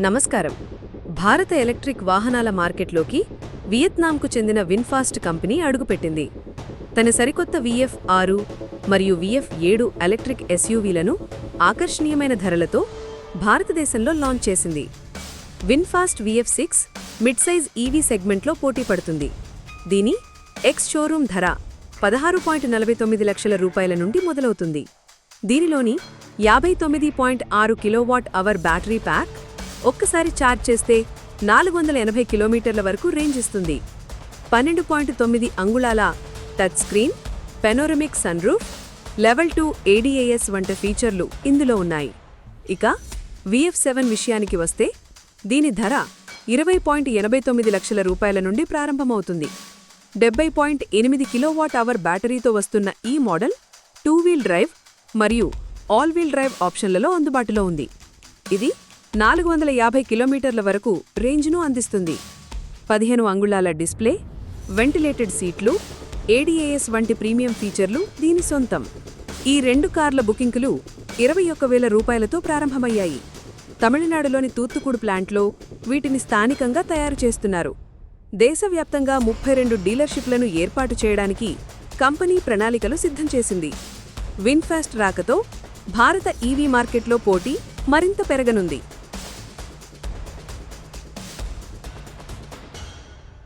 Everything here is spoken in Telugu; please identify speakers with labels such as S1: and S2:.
S1: నమస్కారం. భారత ఎలక్ట్రిక్ వాహనాల మార్కెట్లోకి వియత్నాంకు చెందిన విన్ఫాస్ట్ కంపెనీ అడుగుపెట్టింది. తన సరికొత్త విఎఫ్ ఆరు మరియు విఎఫ్ ఏడు ఎలక్ట్రిక్ ఎస్యూవీలను ఆకర్షణీయమైన ధరలతో భారతదేశంలో లాంచ్ చేసింది. VinFast VF six mid size EV సెగ్మెంట్లో పోటీ పడుతుంది. దీని ఎక్స్ షోరూమ్ ధర పదహారు పాయింట్ నలభై తొమ్మిది లక్షల రూపాయల నుండి మొదలవుతుంది. దీనిలోని యాభై తొమ్మిది పాయింట్ ఆరు కిలోవాట్ అవర్ బ్యాటరీ ప్యాక్ ఒక్కసారి ఛార్జ్ చేస్తే నాలుగు వందల ఎనభై కిలోమీటర్ల వరకు రేంజ్ ఇస్తుంది. పన్నెండు పాయింట్ తొమ్మిది అంగుళాల touch screen panoramic sunroof level two ADAS వంటి ఫీచర్లు ఇందులో ఉన్నాయి. ఇక విఎఫ్ సెవెన్ విషయానికి వస్తే దీని ధర ఇరవై పాయింట్ ఎనభై తొమ్మిది లక్షల రూపాయల నుండి ప్రారంభమవుతుంది. డెబ్బై పాయింట్ ఎనిమిది కిలోవాట్ అవర్ బ్యాటరీతో వస్తున్న ఈ మోడల్ టూ వీల్ డ్రైవ్ మరియు ఆల్ వీల్ డ్రైవ్ ఆప్షన్లలో అందుబాటులో ఉంది. ఇది నాలుగు వందల యాభై కిలోమీటర్ల వరకు రేంజ్ను అందిస్తుంది. పదిహేను అంగుళాల డిస్ప్లే వెంటిలేటెడ్ సీట్లు ఏడీఏఎస్ వంటి ప్రీమియం ఫీచర్లు దీని సొంతం. ఈ రెండు కార్ల బుకింగ్లు ఇరవై ఒక్క వేల రూపాయలతో ప్రారంభమయ్యాయి. తమిళనాడులోని తూత్తుకూడు ప్లాంట్లో వీటిని స్థానికంగా తయారు చేస్తున్నారు. దేశవ్యాప్తంగా ముప్పై రెండు డీలర్షిప్లను ఏర్పాటు చేయడానికి కంపెనీ ప్రణాళికలు సిద్ధం చేసింది. విన్ఫాస్ట్ రాకతో భారత ఈవీ మార్కెట్లో పోటీ మరింత పెరగనుంది.